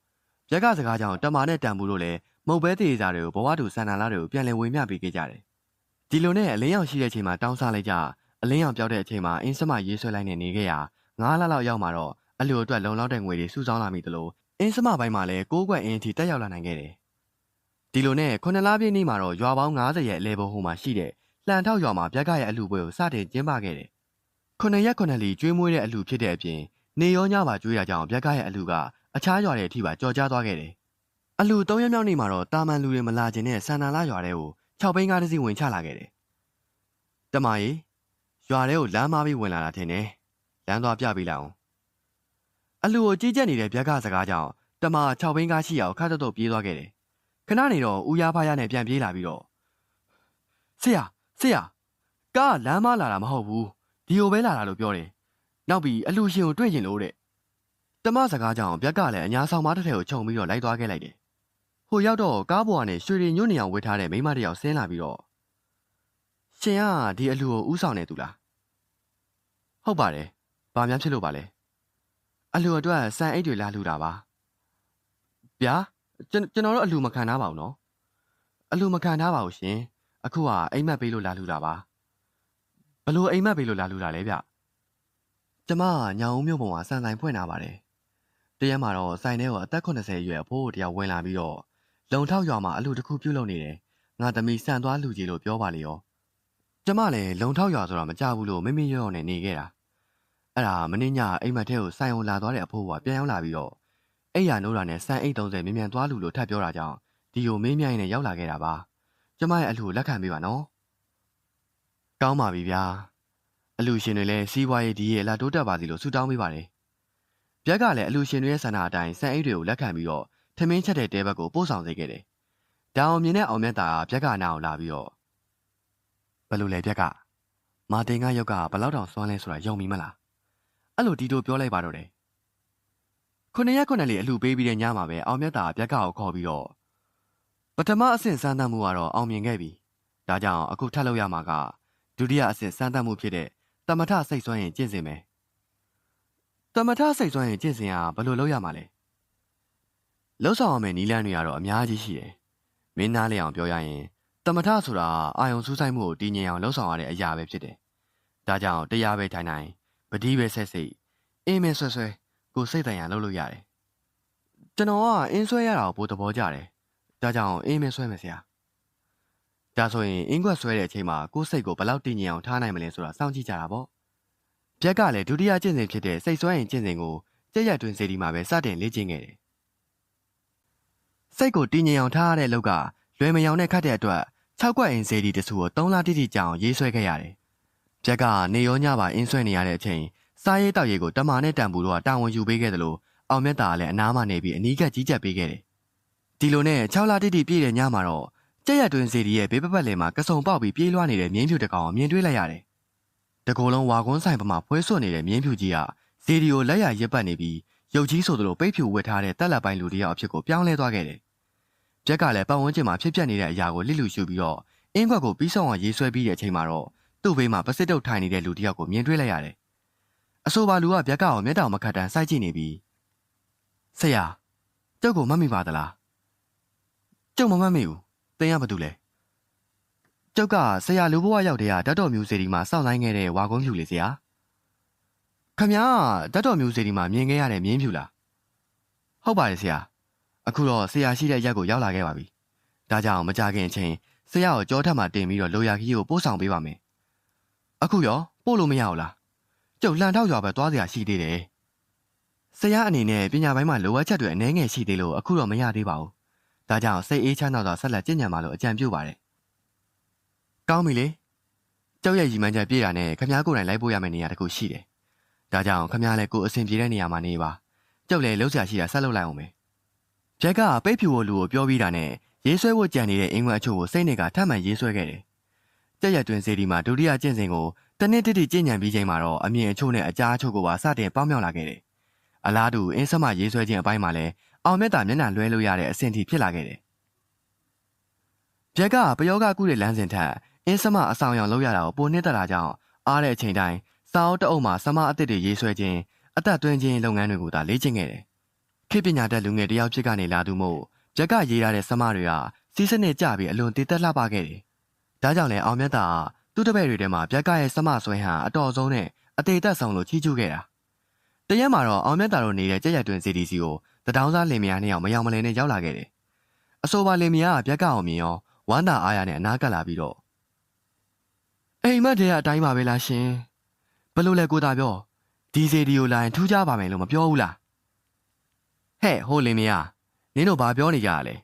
။ရက်ကစကားကြောင့်တမာနဲ့တန်ပူတို့လည်းမုတ်ပဲတည်စားတွေကိုဘဝတူစန္ဒာလာတွေကိုပြန်လည်ဝေမျှပေးခဲ့ကြတယ်။ဒီလိုနဲ့အလင်းရောင်ရှိတဲ့အချိန်မှာတောင်းစားလိုက်ကြအလင်းရောင်ပြောက်တဲ့အချိန်မှာအင်းစမရေးဆွဲလိုက်နေနေခဲ့ရာ ငါးလလောက်ရောက်မှာတော့အလူအတွက်လုံလောက်တဲ့ငွေတွေစုဆောင်းလာမိသလိုအင်းစမပိုင်းမှာလည်းကိုးကွက်အင်းအထိတက်ရောက်လာနိုင်ခဲ့တယ်။ဒီလိုနဲ့ခုနှစ်လပြည့်နေ့မှာတော့ရွာပေါင်း90ရဲ့အလဲဘုံဟိုမှာရှိတဲ့လှန်ထောက်ရွာမှာပြက်ကရဲ့အလူပွဲကိုစတင်ကျင်းပခဲ့တယ်။ခုနှစ်ရက်ခုနှစ်လီကျွေးမွေးတဲ့အလူဖြစ်တဲ့အပြင်နေရောညပါကျွေးရကြအောင်ပြက်ကရဲ့အလူကအခြားရွာတွေအထိပါကြော်ကြားသွားခဲ့တယ်။အလူ၃ရက်မြောက်နေ့မှာတော့တာမန်လူတွေမလာခြင်းနဲ့ဆန္ဒလာရွာတွေကို၆ဘိန်းကားတစ်စီးဝင်ချလာခဲ့တယ်။တမကြီးရွာတွေကိုလမ်းမပြီးဝင်လာတာထင်တယ်။ လမ်းသွားပြပေးလိုက်အောင်။အလူကိုကြီးကြက်နေတဲ့ဗျက်ကစကားကြောင့်တမ6ဘင်းကားရှိအောင်ခါတော့တော့ပြေးသွားခဲ့တယ်။ခဏနေတော့ဦးရဖားရနဲ့ပြန်ပြေးလာပြီးတော့ဆရာဆရာကားလမ်းမလာတာမဟုတ်ဘူး။ဒီကိုပဲလာတာလို့ပြောတယ်။နောက်ပြီးအလူရှင်ကိုတွေ့ကျင်လို့တဲ့။တမစကားကြောင့်ဗျက်ကလည်းအညာဆောင်မတစ်ထည်ကိုခြုံပြီးတော့လိုက်သွားခဲ့လိုက်တယ်။ဟိုရောက်တော့ကားပေါ်ကနေရွှေရီညွန့်နေအောင်ဝစ်ထားတဲ့မိန်းမတစ်ယောက်ဆင်းလာပြီးတော့ရှင်ကဒီအလူကိုဥဆောင်နေသူလား။ဟုတ်ပါတယ်။ ဘာများဖြစ်လို့ပါလဲ။အလူအတွက်စံအိတ်တွေလာလှူတာပါ။ဗျာကျွန်ကျွန်တော်တို့အလူမခံထားပါဘူးနော်။အလူမခံထားပါဘူးရှင်။အခုကအိမ်မက်ပေးလို့လာလှူတာပါ။ဘလို့အိမ်မက်ပေးလို့လာလှူတာလဲဗျ။ကျမကညောင်ဦးမြို့ပေါ်မှာစံဆိုင်ဖွင့်ထားပါတယ်။တရက်မှာတော့ဆိုင်ထဲကိုအသက်80အရွယ်အဖိုးတယောက်ဝင်လာပြီးတော့လုံထောက်ရွာမှာအလူတစ်ခုပြုတ်လုပ်နေတယ်။ငါသမီးစံသွားလူကြီးလို့ပြောပါလေရော။ကျမလည်းလုံထောက်ရွာဆိုတာမကြဘူးလို့မိမိရော့ရော့နဲ့နေခဲ့တာ။ အဲ့ဒါမင်းညအိမ်မက်ထဲကိုဆိုင်အောင်လာသွားတဲ့အဖိုးကပြန်ရောက်လာပြီးတော့အဲ့ရနိုးတာနဲ့ဆန်အိတ်30မြန်မြန်သွားလူလို့ထပ်ပြောတာကြောင့်ဒီကိုမင်းမြိုင်နဲ့ရောက်လာခဲ့တာပါကျမရဲ့အလှူလက်ခံပေးပါနော်ကောင်းပါပြီဗျာအလှူရှင်တွေလည်းစီးပွားရေးဒီရဲ့လာတိုးတက်ပါစီလို့ဆုတောင်းပေးပါတယ်ပြက်ကလည်းအလှူရှင်တွေရဲ့ဆန္ဒအတိုင်းဆန်အိတ်တွေကိုလက်ခံပြီးတော့ထမင်းချက်တဲ့တဲဘက်ကိုပို့ဆောင်စေခဲ့တယ်ဒါအောင်မြင်တဲ့အောင်မြတ်တာပြက်ကနာအောင်လာပြီးတော့ဘယ်လိုလဲပြက်ကမာတင်ကရောက်ကဘလောက်တောင်စွမ်းလဲဆိုတာယုံမိမလား အဲ့လိုဒီတို့ပြောလိုက်ပါတော့တယ်ခုနှစ်ရက်ခုနှစ်လီအလှပေးပြီးတဲ့ညမှာပဲအောင်မြတ်တာဗျက်ကကိုခေါ်ပြီးတော့ပထမအဆင့်စမ်းသပ်မှုကတော့အောင်မြင်ခဲ့ပြီဒါကြောင့်အခုထပ်လုပ်ရမှာကဒုတိယအဆင့်စမ်းသပ်မှုဖြစ်တဲ့တမထစိတ်ဆွမ်းရင်ကျင့်စဉ်ပဲတမထစိတ်ဆွမ်းရင်ကျင့်စဉ်ကဘယ်လိုလုပ်ရမှာလဲလှုပ်ဆောင်ရမယ့်နည်းလမ်းတွေကတော့အများကြီးရှိတယ်မင်းသားလေးအောင်ပြောရရင်တမထဆိုတာအာယုံစူးစိုက်မှုကိုတည်ငြိမ်အောင်လှုပ်ဆောင်ရတဲ့အရာပဲဖြစ်တယ်ဒါကြောင့်တရားပဲထိုင်ထိုင် ပတိပဲဆက်စိတ်အင်းမဲဆွဲဆွဲကိုစိတ်တန်ရလုပ်လို့ရတယ်ကျွန်တော်ကအင်းဆွဲရတာကိုပိုသဘောကျတယ်ဒါကြောင့်အင်းမဲဆွဲမယ်ဆရာဒါဆိုရင်အင်းကွက်ဆွဲတဲ့အချိန်မှာကိုယ်စိတ်ကိုဘယ်လောက်တည်ငြိမ်အောင်ထားနိုင်မလဲဆိုတာစောင့်ကြည့်ကြတာပေါ့ပြက်ကလည်းဒုတိယကျင့်စဉ်ဖြစ်တဲ့စိတ်ဆွဲရင်ကျင့်စဉ်ကိုကြက်ရက်တွင်စေဒီမှာပဲစတင်လေ့ကျင့်ခဲ့တယ်စိတ်ကိုတည်ငြိမ်အောင်ထားရတဲ့လောက်ကလွယ်မယောင်တဲ့ခတ်တဲ့အတွက်၆ကွက်အင်စေဒီတဆူကို၃လတိတိကြာအောင်ရေးဆွဲခဲ့ရတယ် ပြက်ကနေရောညပါအင်းဆွဲနေရတဲ့အချိန်စားရေးတောက်ရေးကိုတမာနဲ့တန်ပူတို့ကတာဝန်ယူပေးခဲ့တယ်လို့အောင်မြတ်တာကလည်းအနားမှနေပြီးအနီးကပ်ကြီးကြပ်ပေးခဲ့တယ်ဒီလိုနဲ့6လတိတိပြည့်တဲ့ညမှာတော့ကြက်ရက်တွင်စေဒီရဲ့ဘေးပပတ်လယ်မှာကစုံပေါက်ပြီးပြေးလွှားနေတဲ့မြင်းဖြူတစ်ကောင်ကိုမြင်တွေ့လိုက်ရတယ်တကိုယ်လုံးဝါကွန်းဆိုင်ပမာဖွဲဆွတ်နေတဲ့မြင်းဖြူကြီးကစေဒီကိုလက်ရရစ်ပတ်နေပြီးရုပ်ကြီးဆိုသလိုပိတ်ဖြူဝတ်ထားတဲ့တက်လက်ပိုင်းလူတစ်ယောက်အဖြစ်ကိုပြောင်းလဲသွားခဲ့တယ်။ပြက်ကလည်းပတ်ဝန်းကျင်မှာဖြစ်ပျက်နေတဲ့အရာကိုလစ်လူရှုပြီးတော့အင်းခွက်ကိုပြီးဆုံးအောင်ရေးဆွဲပြီးတဲ့အချိန်မှာတော့ သူ့ဘေးမှာပစစ်တုပ်ထိုင်နေတဲ့လူတစ်ယောက်ကိုမြင်တွေ့လိုက်ရတယ်။အဆိုပါလူကပြက်ကအောင်မျက်တောင်မခတ်တန်းစိုက်ကြည့်နေပြီးဆရာကျုပ်ကိုမတ်မိပါသလား။ကျုပ်မမတ်မိဘူး။တင်ရဘာတူလဲ။ကျုပ်ကဆရာလူဘဝရောက်တဲ့ဓာတ်တော်မျိုးစီဒီမှာစောင့်ဆိုင်ခဲ့တဲ့ဝါကုန်းဖြူလေဆရာ။ခမ ्या ဓာတ်တော်မျိုးစီဒီမှာမြင်ခဲ့ရတဲ့မြင်းဖြူလား။ဟုတ်ပါတယ်ဆရာ။အခုတော့ဆရာရှိတဲ့ရက်ကိုရောက်လာခဲ့ပါပြီ။ဒါကြောင့်မကြခင်အချိန်ဆရာကိုကြောထက်မှတင်ပြီးတော့လိုရာကြီးကိုပို့ဆောင်ပေးပါမယ်။ အခုရောပို့လို့မရဘူးလား။ကျုပ်လှန်ထောက်ရွာပဲသွားစရာရှိသေးတယ်။ဆရာအနေနဲ့ပညာပိုင်းမှာလိုအပ်ချက်တွေအနည်းငယ်ရှိသေးလို့အခုတော့မရသေးပါဘူး။ဒါကြောင့်စိတ်အေးချမ်းသာစွာဆက်လက်ကြင်ညံပါလို့အကြံပြုပါတယ်။ကောင်းပြီလေ။ကျောက်ရဲ့ရီမှန်းချက်ပြည့်တာနဲ့ခမားကိုယ်တိုင်လိုက်ပို့ရမယ့်နေရာတစ်ခုရှိတယ်။ဒါကြောင့်ခမားလည်းကိုယ်အဆင်ပြေတဲ့နေရာမှာနေပါ။ကျောက်လည်းလှုပ်ရှားရှိတာဆက်လုပ်လိုက်အောင်မယ်။ဂျက်ကပိတ်ဖြူကိုလူကိုပြောပြီးတာနဲ့ရေးဆွဲဖို့ကြံနေတဲ့အင်္ဂွမ်အချို့ကိုစိတ်နဲ့ကထပ်မံရေးဆွဲခဲ့တယ်။ ကြက်ရက်တွင်စေဒီမှာဒုတိယကျင့်စဉ်ကိုတနစ်တိတိကျင့်ကြံပြီးချိန်မှာတော့အမြင်အချို့နဲ့အကြားအချို့ကိုပါစတင်ပေါင်းမြောက်လာခဲ့တယ်။အလားတူအင်းဆက်မရေးဆွဲခြင်းအပိုင်းမှာလည်းအောင်မြတ်တာမျက်နှာလွှဲလို့ရတဲ့အဆင့်ထိဖြစ်လာခဲ့တယ်။ဂျက်ကပယောဂကုတဲ့လမ်းစဉ်ထက်အင်းဆက်မအဆောင်ရောင်လုပ်ရတာကိုပိုနှစ်သက်တာကြောင့်အားတဲ့အချိန်တိုင်းစာအုပ်တအုပ်မှာဆမအသစ်တွေရေးဆွဲခြင်းအသက်သွင်းခြင်းလုပ်ငန်းတွေကိုသာလေ့ကျင့်ခဲ့တယ်။ခေတ်ပညာတတ်လူငယ်တယောက်ဖြစ်ကနေလာသူမို့ဂျက်ကရေးရတဲ့ဆမတွေကစီးစနစ်ကြပြီးအလွန်တည်သက်လှပခဲ့တယ်။ ဒါကြောင့်လည်းအောင်မြတ်တာကသူ့တပည့်တွေထဲမှာဗျက်ကရဲ့စမဆွဲဟန်အတော်ဆုံးနဲ့အသေးသက်ဆောင်လို့ချီးကျူးခဲ့တာ။တရက်မှာတော့အောင်မြတ်တာတို့နေတဲ့ကြက်ရက်တွင် CDC ကိုတတောင်းစားလင်မယားနှစ်ယောက်မယောင်မလင်နဲ့ရောက်လာခဲ့တယ်။အဆိုပါလင်မယားကဗျက်ကအောင်မြင်ရောဝမ်းသာအားရနဲ့အနားကပ်လာပြီးတော့အိမ်မက်တည်းကအတိုင်းပါပဲလားရှင်။ဘလို့လဲကိုသားပြောဒီစီဒီကိုလာရင်ထူးကြပါမယ်လို့မပြောဘူးလား။ဟဲ့ဟိုလင်မယားနင်းတို့ဘာပြောနေကြရလဲ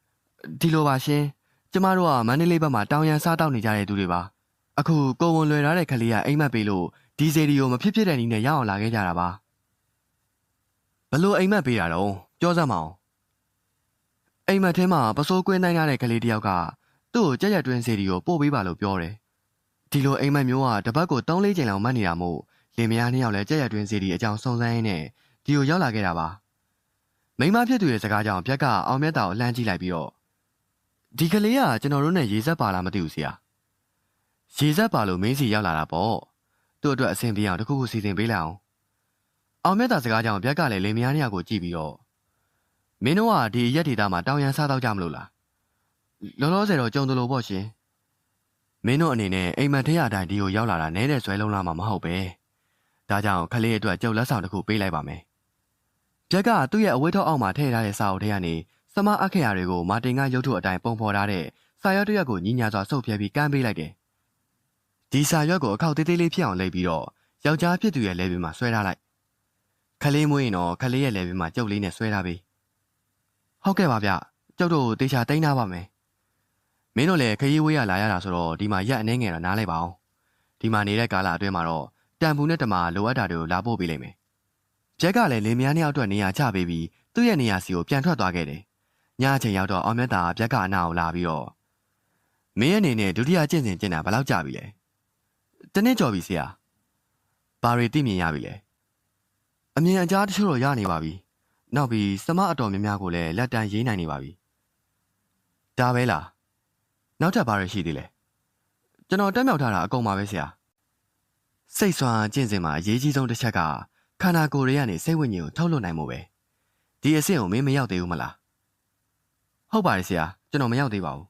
။ဒီလိုပါရှင်။ ကျမတို့ကမန္တလေးဘက်မှာတောင်ရန်စားတောက်နေကြတဲ့သူတွေပါ။အခုကိုဝန်လွယ်ထားတဲ့ကလေးကအိမ်မက်ပေးလို့ဒီစီဒီကိုမဖြစ်ဖြစ်တဲ့နည်းနဲ့ရအောင်လာခဲ့ကြတာပါ။ဘလို့အိမ်မက်ပေးတာတော့ပြောစမ်းမအောင်။အိမ်မက်ထဲမှာပစိုးကွင်းတိုင်းထားတဲ့ကလေးတယောက်ကသူ့ကိုကြက်ရက်တွင်းစီဒီကိုပို့ပေးပါလို့ပြောတယ်။ဒီလိုအိမ်မက်မျိုးကတပတ်ကို3-4ချိန်လောက်မှတ်နေတာမို့လင်မယားနှစ်ယောက်လည်းကြက်ရက်တွင်းစီဒီအကြောင်းစုံစမ်းရင်းနဲ့ဒီကိုရောက်လာခဲ့တာပါ။မိမဖြစ်သူရဲ့စကားကြောင့်ပြက်ကအောင်မြတ်တာကိုလှမ်းကြည့်လိုက်ပြီးတော့ ဒီကလေးကကျွန်တော်တို့နဲ့ရေဆက်ပါလားမသိဘူးဆရာ။ရေဆက်ပါလို့မင်းစီရောက်လာတာပေါ့။သူ့အတွက်အဆင်ပြေအောင်တခုခုစီစဉ်ပေးလိုက်အောင်။အောင်မြတ်တာစကားကြောင့်ပြက်ကလည်းလင်မယားနှစ်ယောက်ကိုကြည့်ပြီးတော့မင်းတို့ကဒီရက်ဒေတာမှာတောင်ရန်စားတော့ကြမလို့လား။လောလောဆယ်တော့ကြုံတယ်လို့ပေါ့ရှင်။မင်းတို့အနေနဲ့အိမ်မက်ထဲရတိုင်းဒီကိုရောက်လာတာနဲတဲ့ဆွဲလုံးလားမှမဟုတ်ပဲ။ဒါကြောင့်ခလေးအတွက်ကြုံလက်ဆောင်တစ်ခုပေးလိုက်ပါမယ်။ပြက်ကသူ့ရဲ့အဝတ်ထောက်အောက်မှာထည့်ထားတဲ့စာအုပ်ထဲကနေ စမအခရာတွေကိုမာတင်ကရုပ်ထုအတိုင်းပုံဖော်ထားတဲ့စာရွက်တစ်ရွက်ကိုညီညာစွာစုပ်ဖြဲပြီးကမ်းပေးလိုက်တယ်။ဒီစာရွက်ကိုအခောက်သေးသေးလေးဖြစ်အောင်လိပ်ပြီးတော့ယောက်ျားဖြစ်သူရဲ့လဲပြီးမှဆွဲထားလိုက်။ခလေးမွေးရင်တော့ခလေးရဲ့လဲပြီးမှကြုတ်လေးနဲ့ဆွဲထားပေး။ဟုတ်ကဲ့ပါဗျ။ကျုပ်တို့တေချာတိန်းထားပါမယ်။မင်းတို့လည်းခရီးဝေးရလာရတာဆိုတော့ဒီမှာရက်အနေငယ်တော့နားလိုက်ပါအောင်။ဒီမှာနေတဲ့ကာလအတွင်းမှာတော့တန်ဖူနဲ့တမာလိုအပ်တာတွေကိုလာပို့ပေးလိုက်မယ်။ဂျက်ကလည်းလင်မယားနှစ်ယောက်အတွက်နေရာချပေးပြီးသူ့ရဲ့နေရာစီကိုပြန်ထွက်သွားခဲ့တယ်။ ညအချိန်ရောက်တော့အောင်မြတ်တာဗျက်ကအနာကိုလာပြီးတော့မင်းအနေနဲ့ဒုတိယကျင့်စဉ်ကျင့်တာဘယ်လောက်ကြာပြီလဲ။တနေ့ကြော်ပြီဆရာ။ဘာတွေသိမြင်ရပြီလဲ။အမြင်အကြားတချို့တော့ရနေပါပြီ။နောက်ပြီးစမအတော်များများကိုလည်းလက်တန်းရေးနိုင်နေပါပြီ။ဒါပဲလား။နောက်ထပ်ဘာတွေရှိသေးလဲ။ကျွန်တော်တက်မြောက်ထားတာအကုန်ပါပဲဆရာ။စိတ်ဆွမ်းကျင့်စဉ်မှာအရေးကြီးဆုံးတစ်ချက်ကခန္ဓာကိုယ်တွေကနေစိတ်ဝိညာဉ်ကိုထုတ်လွှတ်နိုင်မှုပဲ။ဒီအဆင့်ကိုမင်းမရောက်သေးဘူးမလား။ ဟုတ်ပါတယ်ဆရာကျွန်တော်မရောက်သေးပါဘူး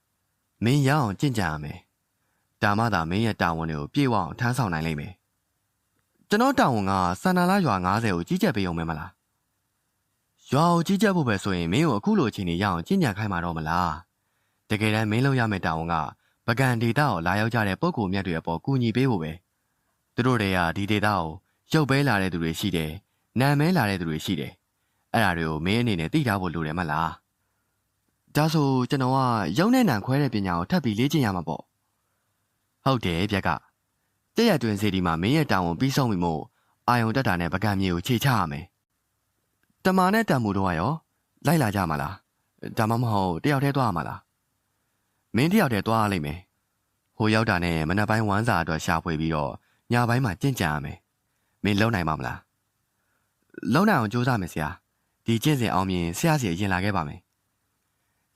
။မင်းရအောင်ကြင့်ကြံရမယ်။ဒါမှသာမင်းရဲ့တာဝန်တွေကိုပြေဝအောင်ထမ်းဆောင်နိုင်လိမ့်မယ်။ကျွန်တော်တာဝန်ကစန္ဒလာရွာ90ကိုကြီးကြပ်ပေးအောင်မယ်မလား။ရွာကိုကြီးကြပ်ဖို့ပဲဆိုရင်မင်းကိုအခုလိုအချိန်ကြီးရအောင်ကြင့်ကြံခိုင်းမှာတော့မလား။တကယ်တမ်းမင်းလုပ်ရမယ့်တာဝန်ကပကံဒေတာကိုလာရောက်ကြတဲ့ပုံကိုမြတ်တွေအပေါ်ကူညီပေးဖို့ပဲသူတို့တွေကဒီဒေတာကိုရုပ်ပဲလာတဲ့သူတွေရှိတယ်နာမဲလာတဲ့သူတွေရှိတယ်အဲ့ဒါတွေကိုမင်းအနေနဲ့သိထားဖို့လိုတယ်မလား ဒါဆိုကျွန်တော်ကရုံနဲ့နံခွဲတဲ့ပညာကိုထပ်ပြီးလေ့ကျင့်ရမှာပေါ့ဟုတ်တယ်ဗျက်ကကြက်ရတွင်စီဒီမှာမင်းရဲ့တာဝန်ပြီးဆုံးပြီမို့အာယုံတက်တာနဲ့ပကံမြေကိုခြေချရမယ်တမာနဲ့တံမှုတို့ကရောလိုက်လာကြမှာလားဒါမှမဟုတ်တယောက်တည်းသွားရမှာလားမင်းတယောက်တည်းသွားရလိမ့်မယ်ဟိုရောက်တာနဲ့မနက်ပိုင်းဝမ်းစာအတွက်ရှာဖွေပြီးတော့ညပိုင်းမှာကြင့်ကြံရမယ်မင်းလုံနိုင်မှာမလားလုံနိုင်အောင်ကြိုးစားမယ်ဆရာဒီကျင့်စဉ်အောင်မြင်ဆရာစီအရင်လာခဲ့ပါမယ်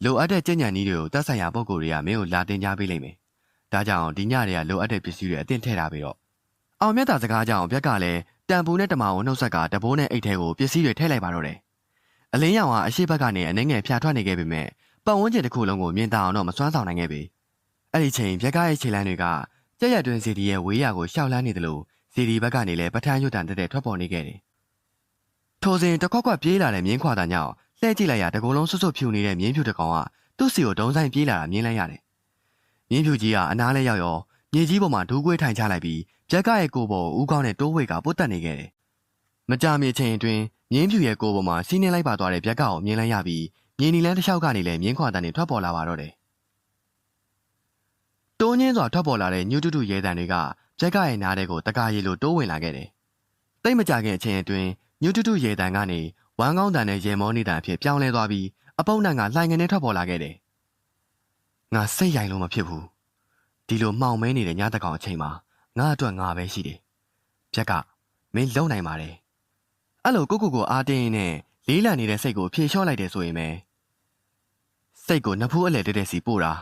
လိုအပ်တဲ့ကြင့်ညံနည်းတွေကိုတက်ဆိုင်ရာပုံကိုယ်တွေကမင်းကိုလာတင်ကြပေးလိမ့်မယ်ဒါကြောင့်ဒီညတွေကလိုအပ်တဲ့ပစ္စည်းတွေအသင့်ထည့်ထားပြီးတော့အောင်မြတ်တာစကားကြောင့်ဘက်ကလည်းတန်ပူနဲ့တမာကိုနှုတ်ဆက်ကတဘိုးနဲ့အိတ်ထဲကိုပစ္စည်းတွေထည့်လိုက်ပါတော့တယ်အလင်းရောင်ကအရှိဘက်ကနေအနှဲငယ်ဖြာထွက်နေခဲ့ပေမဲ့ပတ်ဝန်းကျင်တစ်ခုလုံးကိုမြင်သာအောင်တော့မစွမ်းဆောင်နိုင်ခဲ့ပေအဲ့ဒီချိန်ဘက်ကရဲ့ခြေလမ်းတွေကကြက်ရက်တွင်စီဒီရဲ့ဝေးရာကိုရှောက်လန်းနေတယ်လို့စီဒီဘက်ကနေလည်းပဋ္ဌာန်းရွတ်တန်တက်တဲ့ထွက်ပေါ်နေခဲ့တယ်ထိုစဉ်တစ်ခွက်ခွက်ပြေးလာတဲ့မြင်းခွာတန်ကြောင့် လှည့်ကြည့်လိုက်ရတကူလုံးဆွတ်ဆွတ်ဖြူနေတဲ့မြင်းဖြူတစ်ကောင်ကသူ့စီကိုဒုံဆိုင်ပြေးလာတာမြင်လိုက်ရတယ်မြင်းဖြူကြီးကအနားလဲရောက်ရောမြေကြီးပေါ်မှာဒူးကွေးထိုင်ချလိုက်ပြီးကြက်ကရဲ့ကိုယ်ပေါ်ဦးကောင်းတဲ့တိုးဝိတ်ကပုတ်တက်နေခဲ့တယ်မကြမီချိန်အတွင်းမြင်းဖြူရဲ့ကိုယ်ပေါ်မှာစီးနှင်းလိုက်ပါသွားတဲ့ပြက်ကကိုမြင်လိုက်ရပြီးမြင်းနီလန်းတစ်လျှောက်ကနေလည်းမြင်းခွာတန်တွေထွက်ပေါ်လာပါတော့တယ်တိုးငင်းစွာထွက်ပေါ်လာတဲ့ညူတူတူရဲတန်တွေကကြက်ကရဲ့နားထဲကိုတကားရီလိုတိုးဝင်လာခဲ့တယ်တိတ်မကြခင်အချိန်အတွင်းညူတူတူရဲတန်ကနေ ဝမ်းကောင်းတန်နဲ့ရေမောနေတာအဖြစ်ပြောင်းလဲသွားပြီးအပုပ်နံကလှိုင်ငနေထွက်ပေါ်လာခဲ့တယ်ငါစိတ်ရိုင်လို့မဖြစ်ဘူးဒီလိုမှောင်မဲနေတဲ့ညတကောင်အချိန်မှာငါအတွက်ငါပဲရှိတယ်ပြက်ကမင်းလုံနိုင်ပါတယ်အဲ့လိုကိုကိုကိုအားတင်းနဲ့လေးလံနေတဲ့စိတ်ကိုဖြေလျှော့လိုက်တယ်ဆိုရင်ပဲစိတ်ကိုနဖူးအလဲတက်တဲ့စီပို့တာ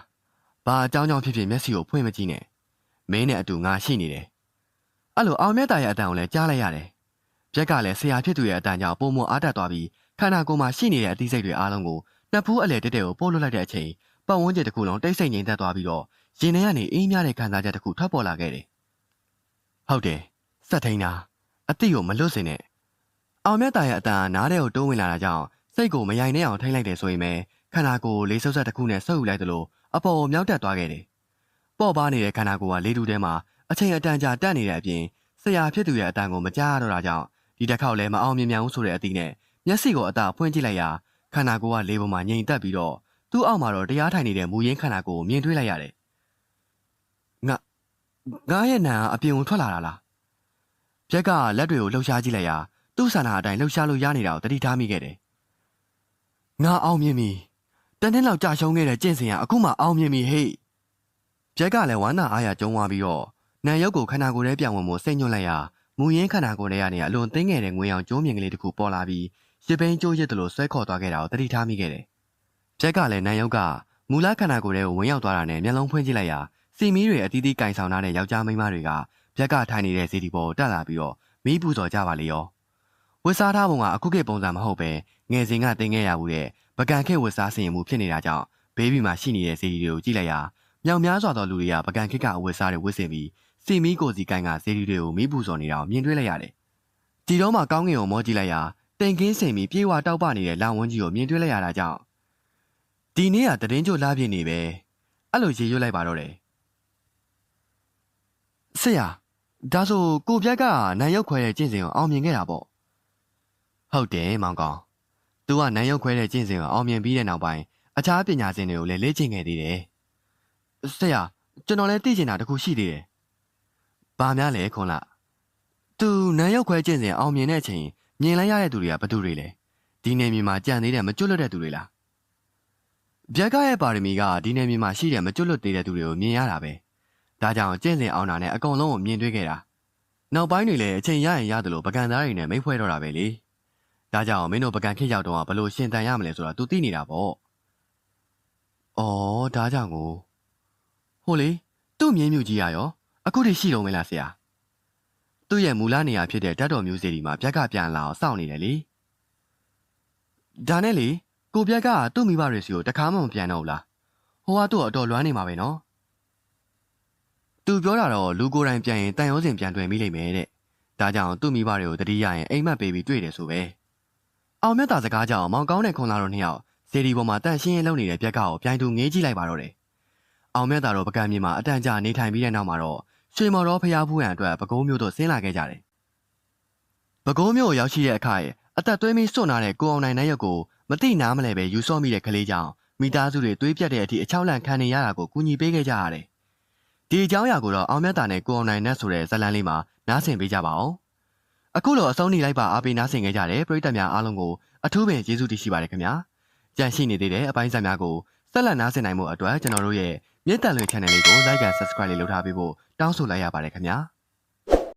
ဘာအကြောင်းကြောင့်ဖြစ်ဖြစ်မျက်စိကိုဖွင့်မကြည့်နဲ့မင်းနဲ့အတူငါရှိနေတယ်အဲ့လိုအောင်မြတ်တာရဲ့အတန်ကိုလည်းကြားလိုက်ရတယ် ပြက်ကလည်းဆရာဖြစ်သူရဲ့အတန်ကြောင့်ပုံမအားတက်သွားပြီးခန္ဓာကိုယ်မှာရှိနေတဲ့အသီးစိတ်တွေအားလုံးကိုနှစ်ဖူးအလဲတက်တဲ့ကိုပို့လွတ်လိုက်တဲ့အချိန်ပတ်ဝန်းကျင်တစ်ခုလုံးတိတ်ဆိတ်ငြိမ်သက်သွားပြီးတော့ရင်ထဲကနေအေးမြတဲ့ခံစားချက်တစ်ခုထွက်ပေါ်လာခဲ့တယ်ဟုတ်တယ်စက်ထိန်တာအတိကိုမလွတ်စင်နဲ့အောင်မြတ်တာရဲ့အတန်နားထဲကိုတိုးဝင်လာတာကြောင့်စိတ်ကိုမယိုင်နဲ့အောင်ထိမ့်လိုက်တယ်ဆိုရင်ပဲခန္ဓာကိုယ်လေးဆုပ်ဆက်တစ်ခုနဲ့ဆုပ်ယူလိုက်သလိုအပေါ်ကိုမြောက်တက်သွားခဲ့တယ်ပေါ့ပါနေတဲ့ခန္ဓာကိုယ်ကလေးတူထဲမှာအချိန်အတန်ကြာတက်နေတဲ့အပြင်ဆရာဖြစ်သူရဲ့အတန်ကိုမကြားရတော့တာကြောင့် ဒီတစ်ခေါက်လည်းမအောင်မြင်မြန်ဘူးဆိုတဲ့အသည့်နဲ့မျက်စိကိုအသာဖွင့်ကြည့်လိုက်ရာခန္ဓာကိုယ်ကလေပေါ်မှာငြိမ်သက်ပြီးတော့သူ့အောက်မှာတော့တရားထိုင်နေတဲ့မူရင်းခန္ဓာကိုယ်ကိုမြင်တွေ့လိုက်ရတယ်။ငါငါရဲ့နာအပြင်ကိုထွက်လာတာလား။ပြက်ကလက်တွေကိုလှုပ်ရှားကြည့်လိုက်ရာသူ့ဆန္ဒအတိုင်းလှုပ်ရှားလို့ရနေတာကိုတတိထားမိခဲ့တယ်။ငါအောင်မြင်ပြီ။တနေ့လောက်ကြာရှုံးခဲ့တဲ့ကျင့်စဉ်ကအခုမှအောင်မြင်ပြီဟေ့။ပြက်ကလည်းဝမ်းသာအားရကြုံသွားပြီးတော့နံရုပ်ကိုခန္ဓာကိုယ်ထဲပြောင်းဝင်မှုစိတ်ညွှတ်လိုက်ရာ မူရင်းခန္ဓာကိုယ်ထဲကနေအလွန်သိငယ်တဲ့ငွေအောင်ကျိုးမြင်ကလေးတစ်ခုပေါ်လာပြီးရစ်ပိန်ကျိုးရစ်တယ်လို့ဆွဲခေါ်သွားခဲ့တာကိုတတိထားမိခဲ့တယ်။ပြက်ကလည်းနံရုပ်ကမူလခန္ဓာကိုယ်ထဲကိုဝင်ရောက်သွားတာနဲ့မျက်လုံးဖွင့်ကြည့်လိုက်ရာစီမီတွေအတီးတီးကင်ဆောင်ထားတဲ့ယောက်ျားမိန်းမတွေကပြက်ကထိုင်နေတဲ့စီဒီပေါ်ကိုတက်လာပြီးတော့မီးပူဇော်ကြပါလေရော။ဝတ်စားထားပုံကအခုခေတ်ပုံစံမဟုတ်ပဲငယ်စဉ်ကတင်ခဲ့ရမှုတဲ့ပကံခေတ်ဝတ်စားဆင်ရင်မှုဖြစ်နေတာကြောင့်ဘေးဘီမှာရှိနေတဲ့စီဒီတွေကိုကြည့်လိုက်ရာမြောင်များစွာသောလူတွေကပကံခေတ်ကအဝတ်စားတွေဝတ်ဆင်ပြီး စီမီကိုစီကိုင်ကစီဒီတွေကိုမီးပူဇော်နေတာကိုမြင်တွေ့လိုက်ရတယ်။ဒီတော့မှကောင်းကင်ကိုမောကြည့်လိုက်ရာတင်ကင်းစင်ပြီးပြေးဝတောက်ပနေတဲ့လောင်ဝန်းကြီးကိုမြင်တွေ့လိုက်ရတာကြောင့်ဒီနေ့ကတရင်ကျို့လာပြည့်နေပဲအဲ့လိုရေရွတ်လိုက်ပါတော့တယ်ဆရာဒါဆိုကိုပြက်ကနိုင်ရုပ်ခွဲတဲ့ကျင့်စဉ်ကိုအောင်မြင်ခဲ့တာပေါ့ဟုတ်တယ်မောင်ကောင်သူကနိုင်ရုပ်ခွဲတဲ့ကျင့်စဉ်ကိုအောင်မြင်ပြီးတဲ့နောက်ပိုင်းအခြားပညာရှင်တွေကိုလည်းလေ့ကျင့်ခဲ့သေးတယ်ဆရာကျွန်တော်လည်းသိချင်တာတခုရှိသေးတယ် ဘာများလဲခွန်လာသူနိုင်ရုပ်ခွဲကျင့်စဉ်အောင်မြင်တဲ့အချိန်မြင်လိုက်ရတဲ့သူတွေကဘသူတွေလဲဒီနေမြေမှာကြံသေးတဲ့မကျွတ်လွတ်တဲ့သူတွေလားဗျက်ကရဲ့ပါရမီကဒီနေမြေမှာရှိတဲ့မကျွတ်လွတ်သေးတဲ့သူတွေကိုမြင်ရတာပဲဒါကြောင့်ကျင့်စဉ်အောင်တာနဲ့အကုန်လုံးကိုမြင်တွေ့ခဲ့တာနောက်ပိုင်းတွေလည်းအချိန်ရရင်ရတယ်လို့ပကံသားတွေနဲ့မိတ်ဖွဲတော့တာပဲလေဒါကြောင့်မင်းတို့ပကံခစ်ရောက်တော့ဘလို့ရှင်တန်ရမလဲဆိုတာ तू သိနေတာပေါ့ဩဒါကြောင့်ကိုဟိုလေသူ့မြင်းမြူကြီးရရော အခုတည်းရှိတော့မလားဆရာသူ့ရဲ့မူလနေရာဖြစ်တဲ့ဓာတ်တော်မျိုးစေ့ဒီမှာပြက်ကပြန်လာအောင်စောင့်နေတယ်လေဒါနဲ့လေကိုပြက်ကသူ့မိဘတွေစီကိုတခါမှမပြန်တော့ဘူးလားဟိုကသူ့အတော်လွမ်းနေမှာပဲနော်သူပြောတာတော့လူကိုယ်တိုင်ပြန်ရင်တန်ရုံးစင်ပြန်တွေ့မိလိမ့်မယ်တဲ့ဒါကြောင့်သူ့မိဘတွေကိုတတိယရင်အိမ်မက်ပေးပြီးတွေ့တယ်ဆိုပဲအောင်မြတ်တာစကားကြောင့်မောင်ကောင်းတဲ့ခွန်လာတို့နှစ်ယောက်စေဒီပေါ်မှာတန့်ရှင်းရေးလုပ်နေတဲ့ပြက်ကကိုပြိုင်သူငေးကြည့်လိုက်ပါတော့တယ်အောင်မြတ်တာတို့ပကံမြေမှာအတန်ကြာနေထိုင်ပြီးတဲ့နောက်မှာတော့ ရွှေမော်တော်ဖျားဖူးရန်အတွက်ပဲခူးမြို့သို့ဆင်းလာခဲ့ကြတယ်။ပဲခူးမြို့ကိုရောက်ရှိတဲ့အခါရဲ့အသက်သွေးမီးစွန့်လာတဲ့ကိုအောင်နိုင်တဲ့ရုပ်ကိုမတိနားမလဲပဲယူဆော့မိတဲ့ကလေးကြောင့်မိသားစုတွေသွေးပြတ်တဲ့အထိအချောက်လန့်ခံနေရတာကိုကူညီပေးခဲ့ကြရတယ်။ဒီအကြောင်းအရာကိုတော့အောင်မြတ်တာနဲ့ကိုအောင်နိုင်နဲ့ဆိုတဲ့ဇာတ်လမ်းလေးမှာနားဆင်ပေးကြပါဦး။အခုလိုအဆုံးနေလိုက်ပါအားပေးနားဆင်ခဲ့ကြတဲ့ပရိသတ်များအားလုံးကိုအထူးပင်ကျေးဇူးတင်ရှိပါတယ်ခင်ဗျာ။ကြန့်ရှိနေသေးတဲ့အပိုင်းဆက်များကိုဆက်လက်နားဆင်နိုင်မှုအတွက်ကျွန်တော်တို့ရဲ့ မြင့်တန်လွင် channel လေးကို like and subscribe လေးလုပ်ထားပေးဖို့တောင်းဆိုလိုက်ရပါတယ်ခင်ဗျာ။